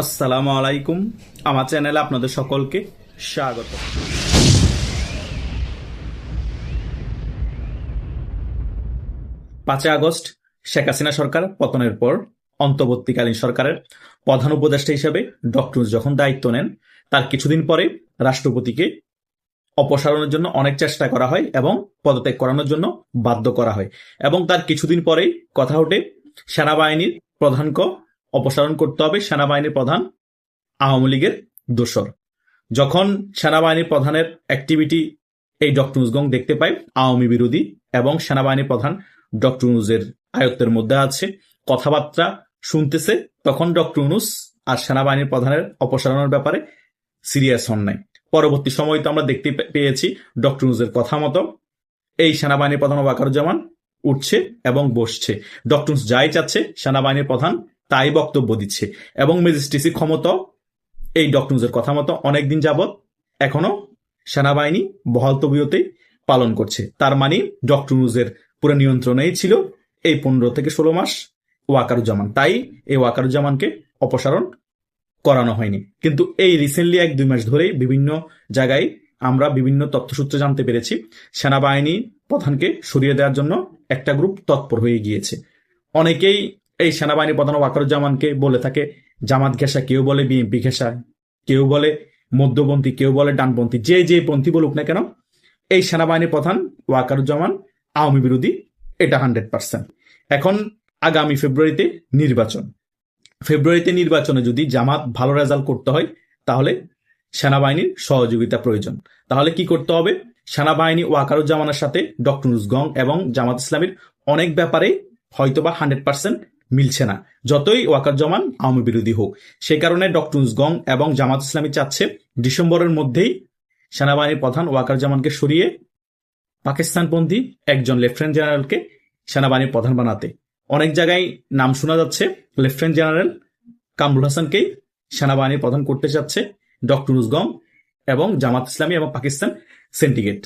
আসসালামু আলাইকুম। আমার চ্যানেলে আপনাদের সকলকে স্বাগত। পাঁচই আগস্ট, শেখ হাসিনা সরকার পতনের পর অন্তর্বর্তীকালীন সরকারের প্রধান উপদেষ্টা হিসেবে ডক্টর যখন দায়িত্ব নেন, তার কিছুদিন পরে রাষ্ট্রপতিকে অপসারণের জন্য অনেক চেষ্টা করা হয় এবং পদত্যাগ করানোর জন্য বাধ্য করা হয়। এবং তার কিছুদিন পরেই কথা ওঠে সেনাবাহিনীর প্রধানকে অপসারণ করতে হবে সেনাবাহিনীর প্রধান আওয়ামী লীগের দোসর। যখন সেনাবাহিনী প্রধানের অ্যাক্টিভিটি এই ডক্টর নুজগং দেখতে পায় আওয়ামী বিরোধী এবং সেনাবাহিনী প্রধান ডক্টর নুজের আয়ত্তের মধ্যে আছে, কথাবার্তা শুনতেছে, তখন ডক্টর ইউনুস আর সেনাবাহিনীর প্রধানের অপসারণের ব্যাপারে সিরিয়াস হন নাই। পরবর্তী সময় তো আমরা দেখতে পেয়েছি ডক্টর নুজের কথা মতো, এই সেনাবাহিনীর প্রধান ওয়াকারুজ্জামান উঠছে এবং বসছে। ডক্টর যাই চাচ্ছে, সেনাবাহিনীর প্রধান তাই বক্তব্য দিচ্ছে। এবং ম্যাজিস্ট্রেসি ক্ষমতা, এই ডক্টরসের কথা মতো অনেকদিন যাবৎ এখনও সেনাবাহিনী বহাল তবিয়তেই পালন করছে। তার মানে ডক্টরনুজের পুরো নিয়ন্ত্রণেই ছিল এই পনেরো থেকে ষোলো মাস ওয়াকারুজ্জামান। তাই এই ওয়াকারুজ্জামানকে অপসারণ করানো হয়নি। কিন্তু এই রিসেন্টলি এক দুই মাস ধরেই বিভিন্ন জায়গায় আমরা বিভিন্ন তথ্যসূত্র জানতে পেরেছি, সেনাবাহিনী প্রধানকে সরিয়ে দেওয়ার জন্য একটা গ্রুপ তৎপর হয়ে গিয়েছে। অনেকেই এই সেনাবাহিনী প্রধান ওয়াকারুজ্জামানকে বলে থাকে, জামাত ঘেঁষা কেউ বলে বিএনপি ঘেঁষা, কেউ বলে মধ্যপন্থী, কেউ বলে ডানপন্থী, যে যে পন্থী বলুক না কেন, এই সেনাবাহিনী প্রধান ওয়াকারুজ্জামান আওয়ামী বিরোধী, এটা হান্ড্রেড পার্সেন্ট। এখন আগামী ফেব্রুয়ারিতে নির্বাচন। ফেব্রুয়ারিতে নির্বাচনে যদি জামাত ভালো রেজাল্ট করতে হয়, তাহলে সেনাবাহিনীর সহযোগিতা প্রয়োজন। তাহলে কি করতে হবে? সেনাবাহিনী ওয়াকারুজ্জামানের সাথে ডক্টর নুসগং এবং জামাত ইসলামীর অনেক ব্যাপারে হয়তোবা হান্ড্রেড পার্সেন্ট মিলছে না। যতই ওয়াকারুজ্জামান আওয়ামী বিরোধী হোক। সে কারণে ডক্টর নুসগং এবং জামাত ইসলামী চাচ্ছে ডিসেম্বরের মধ্যেই সেনাবাহিনীর প্রধান ওয়াকারুজ্জামানকে সরিয়ে পাকিস্তানপন্থী একজন লেফটেন্যান্ট জেনারেলকে সেনাবাহিনীর প্রধান বানাতে। অনেক জায়গায় নাম শোনা যাচ্ছে, লেফটেন্যান্ট জেনারেল কামরুল হাসানকেই সেনাবাহিনীর প্রধান করতে চাচ্ছে ডক্টর নুসগং এবং জামাত ইসলামী এবং পাকিস্তান সেন্টিগেট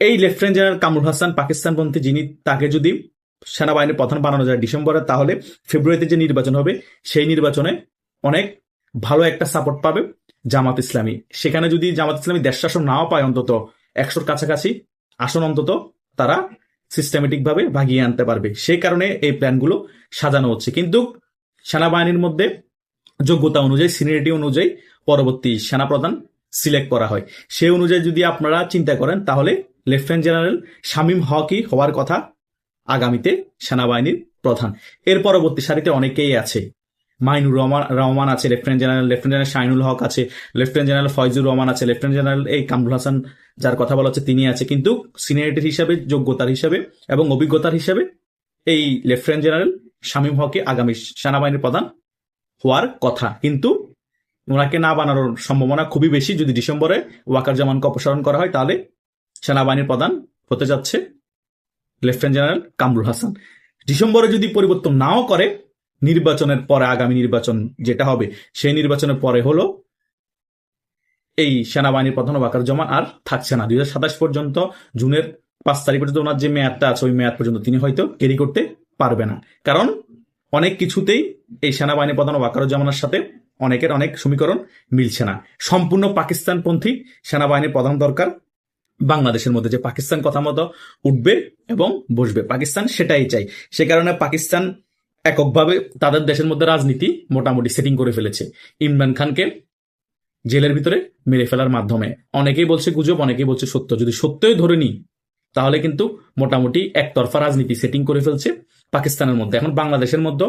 এই লেফটেন্যান্ট জেনারেল কামরুল হাসান পাকিস্তানপন্থী যিনি, তাকে যদি সেনাবাহিনীর প্রধান বানানো যায় ডিসেম্বরে, তাহলে ফেব্রুয়ারিতে যে নির্বাচন হবে, সেই নির্বাচনে অনেক ভালো একটা সাপোর্ট পাবে জামাত ইসলামী। সেখানে যদি জামাত ইসলামী দেশ শাসন নাও পায় অন্তত একশোর কাছাকাছি আসন অন্তত, তারা সিস্টেমেটিক ভাবে ভাগিয়ে আনতে পারবে। সেই কারণে এই প্ল্যানগুলো সাজানো হচ্ছে। কিন্তু সেনাবাহিনীর মধ্যে যোগ্যতা অনুযায়ী সিনিয়রিটি অনুযায়ী পরবর্তী সেনাপ্রধান সিলেক্ট করা হয়। সেই অনুযায়ী যদি আপনারা চিন্তা করেন, তাহলে লেফটেন্যান্ট জেনারেল শামীম হকই হওয়ার কথা আগামীতে সেনাবাহিনীর প্রধান। এর পরবর্তী সারিতে অনেকেই আছে। মাইনুর রহমান রহমান আছে, lieutenant general lieutenant general Shahinul Haque আছে, লেফটেন্যান্ট জেনারেল ফয়জুর রহমান আছে, লেফটেন্যান্ট জেনারেল এই কামরুল হাসান যার কথা বলা হচ্ছে তিনি আছে। কিন্তু সিনিয়রিটির হিসাবে, যোগ্যতার হিসাবে এবং অভিজ্ঞতার হিসাবে এই লেফটেন্যান্ট জেনারেল শামীম হকে আগামী সেনাবাহিনীর প্রধান হওয়ার কথা। কিন্তু ওনাকে না বানানোর সম্ভাবনা খুবই বেশি। যদি ডিসেম্বরে ওয়াকার জামানকে অপসারণ করা হয়, তাহলে সেনাবাহিনীর প্রধান হতে যাচ্ছে লেফটেন্যান্ট জেনারেল কামরুল হাসান। ডিসেম্বরে যদি পরিবর্তন নাও করে, নির্বাচনের পরে, আগামী নির্বাচন যেটা হবে, সেই নির্বাচনের পরে হলো এই সেনাবাহিনীর প্রধান ওয়াকার জমান আর থাকছে না। দু হাজার সাতাশ পর্যন্ত, জুনের পাঁচ তারিখ পর্যন্ত ওনার যে মেয়াদটা আছে, ওই মেয়াদ পর্যন্ত তিনি হয়তো ক্যারি করতে পারবে না। কারণ অনেক কিছুতেই এই সেনাবাহিনী প্রধান ওয়াকার ওয়াকারুজ্জামানের সাথে অনেকের অনেক সমীকরণ মিলছে না। সম্পূর্ণ পাকিস্তানপন্থী সেনাবাহিনীর প্রধান দরকার বাংলাদেশের মধ্যে যে পাকিস্তান কথা মতো উঠবে এবং বসবে। পাকিস্তান সেটাই চাই। সে কারণে পাকিস্তান এককভাবে তাদের দেশের মধ্যে রাজনীতি মোটামুটি সেটিং করে ফেলেছে। ইমরান খানকে জেলের ভিতরে মেরে ফেলার মাধ্যমে। অনেকেই বলছে গুজব, অনেকেই বলছে সত্য। যদি সত্যই ধরে নিই, তাহলে কিন্তু মোটামুটি একতরফা রাজনীতি সেটিং করে ফেলছে পাকিস্তানের মধ্যে। এখন বাংলাদেশের মধ্যে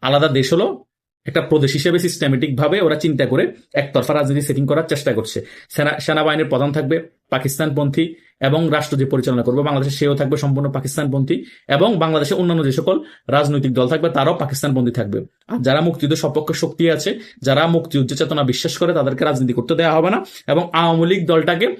আলাদা দেশ হলো একটা প্রদেশ হিসেবে সিস্টেমেটিক ভাবে ওরা চিন্তা করে একতরফা রাজনীতি সেটিং করার চেষ্টা করছে। সেনা- সেনাবাহিনীর প্রধান থাকবে পাকিস্তানপন্থী এবং রাষ্ট্র যে পরিচালনা করবে বাংলাদেশে সেও থাকবে সম্পূর্ণ পাকিস্তানপন্থী এবং বাংলাদেশের অন্যান্য যে সকল রাজনৈতিক দল থাকবে, তারাও পাকিস্তানপন্থী থাকবে। আর যারা মুক্তিযুদ্ধ সপক্ষ শক্তি আছে, যারা মুক্তিযুদ্ধ চেতনা বিশ্বাস করে, তাদেরকে রাজনীতি করতে দেওয়া হবে না এবং আওয়ামী লীগ দলটাকে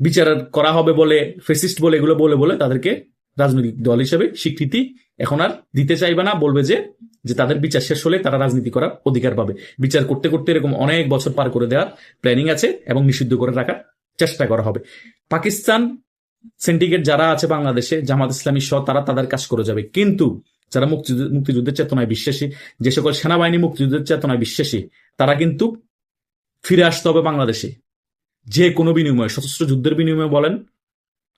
বিচার করা হবে বলে ফেসিস্ট বলে, এগুলো বলে বলে তাদেরকে রাজনৈতিক দল হিসেবে স্বীকৃতি এখন আর দিতে চাইবে না, বলবে যে যে তাদের বিচার শেষ হলে তারা রাজনীতি করার অধিকার পাবে। বিচার করতে করতে এরকম অনেক বছর পার করে দেওয়ার প্ল্যানিং আছে এবং নিষিদ্ধ করে রাখার চেষ্টা করা হবে। পাকিস্তান সিন্ডিকেট যারা আছে বাংলাদেশে, জামাত ইসলামী সহ, তারা তাদের কাজ করে যাবে। কিন্তু যারা মুক্তিযুদ্ধ মুক্তিযুদ্ধের চেতনায় বিশ্বাসী, যে সকল সেনাবাহিনী মুক্তিযুদ্ধের চেতনায় বিশ্বাসী, তারা কিন্তু ফিরে আসতে হবে বাংলাদেশে। যে কোনো বিনিময়ে, সশস্ত্র যুদ্ধের বিনিময়ে বলেন,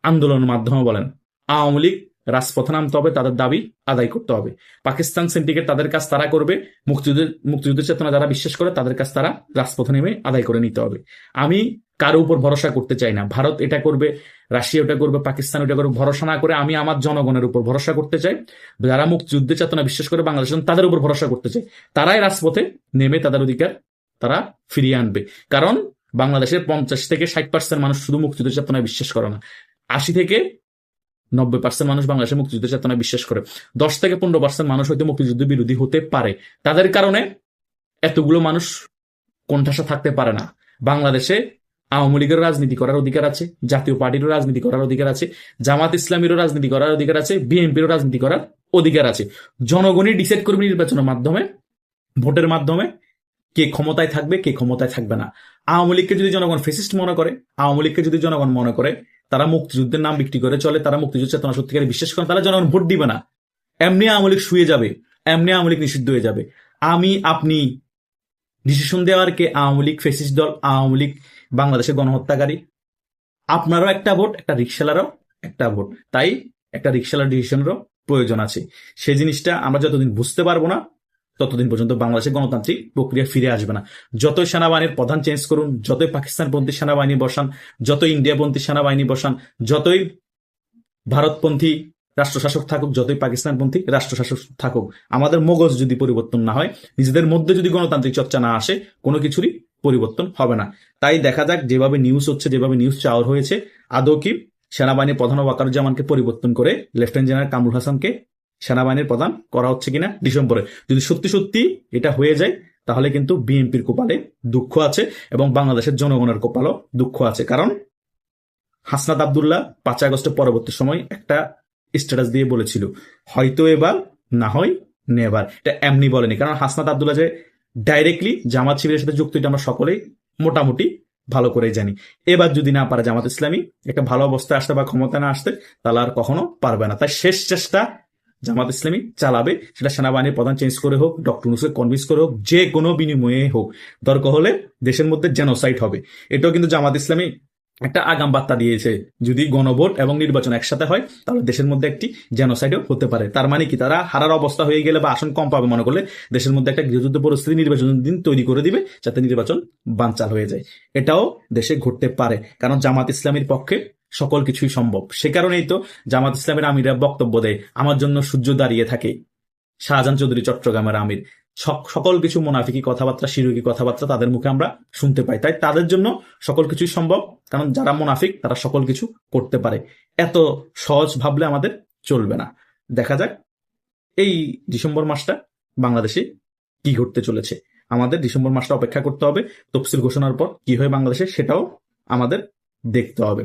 আন্দোলনের মাধ্যমে বলেন। আওয়ামী লীগ রাজপথে নামতে হবে, তাদের দাবি আদায় করতে হবে। পাকিস্তান সিন্ডিকেট তাদের কাজ তারা করবে, মুক্তিযুদ্ধের মুক্তিযুদ্ধের চেতনা যারা বিশ্বাস করে তাদের কাজ তারা রাজপথে নেমে আদায় করে নিতে হবে। আমি কারও উপর ভরসা করতে চাই না। ভারত এটা করবে, রাশিয়া ওটা করবে, পাকিস্তান ওটা করবে, ভরসা না করে আমি আমার জনগণের উপর ভরসা করতে চাই। যারা মুক্তিযুদ্ধের চেতনা বিশ্বাস করে বাংলাদেশ তাদের উপর ভরসা করতে চাই, তারাই রাজপথে নেমে তাদের অধিকার তারা ফিরিয়ে আনবে। কারণ বাংলাদেশের পঞ্চাশ থেকে ষাট পার্সেন্ট মানুষ শুধু মুক্তিযুদ্ধের চেতনায় বিশ্বাস করে না। আশি থেকে নব্বই পার্সেন্ট মানুষ বাংলাদেশের মুক্তিযুদ্ধের চেতনায় বিশ্বাস করে। দশ থেকে পনেরো পার্সেন্ট মানুষ হয়তো মুক্তিযুদ্ধ বিরোধী হতে পারে। তাদের কারণে এতগুলো মানুষ কোণঠাসা থাকতে পারে না। বাংলাদেশে আওয়ামী লীগের রাজনীতি করার অধিকার আছে, জাতীয় পার্টিরও রাজনীতি করার অধিকার আছে, জামাত ইসলামীরও রাজনীতি করার অধিকার আছে, বিএনপিরও রাজনীতি করার অধিকার আছে। জনগণই ডিসাইড করবে নির্বাচনের মাধ্যমে, ভোটের মাধ্যমে কে ক্ষমতায় থাকবে, কে ক্ষমতায় থাকবে না। আওয়ামী লীগকে যদি জনগণ ফেসিস্ট মনে করে, আওয়ামী লীগকে যদি জনগণ মনে করে, তারা মুক্তিযুদ্ধের নাম বিক্রি করে চলে, তারা মুক্তিযুদ্ধ চেতনা সত্যিকারে বিশ্বাস করে তারা জনগণ ভোট দিবে না। এমনি আওয়ামী লীগ শুয়ে যাবে, এমনি আওয়ামী লীগ নিষিদ্ধ হয়ে যাবে। আমি, আপনি ডিসিশন দেওয়ার কে আওয়ামী লীগ ফেসিস্ট দল, আওয়ামী লীগ বাংলাদেশের গণহত্যাকারী, আপনারও একটা ভোট, একটা রিক্সালারও একটা ভোট। তাই একটা রিক্সালার ডিসিশনেরও প্রয়োজন আছে। সেই জিনিসটা আমরা যতদিন বুঝতে পারব না ততদিন পর্যন্ত বাংলাদেশের গণতান্ত্রিক প্রক্রিয়া ফিরে আসবে না। যতই সেনাবাহিনীর প্রধান চেঞ্জ করুন, যতই পাকিস্তানপন্থী সেনাবাহিনী বসান, যতই ইন্ডিয়াপন্থী সেনাবাহিনী বসান, যতই ভারতপন্থী রাষ্ট্রশাসক থাকুক, যতই পাকিস্তানপন্থী রাষ্ট্রশাসক থাকুক, আমাদের মগজ যদি পরিবর্তন না হয়, নিজেদের মধ্যে যদি গণতান্ত্রিক চর্চা না আসে, কোনো কিছুরই পরিবর্তন হবে না। তাই দেখা যাক, যেভাবে নিউজ হচ্ছে, যেভাবে নিউজ চাওয়ার হয়েছে, আদৌ কি সেনাবাহিনীর প্রধান ওয়াকারুজ্জামানকে পরিবর্তন করে লেফটেন্যান্ট জেনারেল কামরুল হাসানকে সেনাবাহিনীর প্রধান করা হচ্ছে কিনা ডিসেম্বরে। যদি সত্যি সত্যি এটা হয়ে যায়, তাহলে কিন্তু বিএনপির কপালে দুঃখ আছে এবং বাংলাদেশের জনগণের কপালও দুঃখ আছে। কারণ হাসনাত আবদুল্লাহ পাঁচ আগস্টের পরবর্তী সময় একটা স্ট্যাটাস দিয়ে বলেছিল, হয়তো এবার, না হয় নেবার। এটা এমনি বলেনি। কারণ হাসনাত আবদুল্লাহ যে ডাইরেক্টলি জামাত শিবিরের সাথে যুক্ত, এটা আমরা সকলেই মোটামুটি ভালো করেই জানি। এবার যদি না পারে জামাত ইসলামী, একটা ভালো অবস্থায় আসতে বা ক্ষমতা না আসতে, তাহলে আর কখনো পারবে না। তাই শেষ চেষ্টা জামাত ইসলামী চালাবে, সেটা সেনাবাহিনীর প্রধান চেঞ্জ করে হোক ডক্টর নুসকে কনভিন্স করে হোক, যে কোনো বিনিময়ে হোক। দরকার হলে দেশের মধ্যে জেনোসাইট হবে। এটাও কিন্তু জামাত ইসলামী একটা আগাম বার্তা দিয়েছে। যদি গণভোট এবং নির্বাচন একসাথে হয়, তাহলে দেশের মধ্যে একটি জেনোসাইডও হতে পারে। তার মানে কি? তারা হারার অবস্থা হয়ে গেলে বা আসন কম পাবে মনে করলে দেশের মধ্যে একটা গৃহযুদ্ধ পরিস্থিতি নির্বাচনের দিন তৈরি করে দিবে, যাতে নির্বাচন বানচাল হয়ে যায়। এটাও দেশে ঘটতে পারে। কারণ জামাত ইসলামীর পক্ষে সকল কিছুই সম্ভব। সে কারণেই তো জামাত ইসলামের আমিরা বক্তব্য দেয়, আমার জন্য সূর্য দাঁড়িয়ে থাকে। শাহজাহান চৌধুরী, চট্টগ্রামের আমির। সকল কিছু মোনাফিকি কথাবার্তা, শিরুকি কথাবার্তা তাদের মুখে আমরা শুনতে পাই। তাই তাদের জন্য সকল কিছুই সম্ভব, কারণ যারা মোনাফিক তারা সকল কিছু করতে পারে। এত সহজ ভাবলে আমাদের চলবে না। দেখা যাক এই ডিসেম্বর মাসটা বাংলাদেশে কি ঘটতে চলেছে। আমাদের ডিসেম্বর মাসটা অপেক্ষা করতে হবে। তফসিল ঘোষণার পর কি হয় বাংলাদেশে সেটাও আমাদের দেখতে হবে।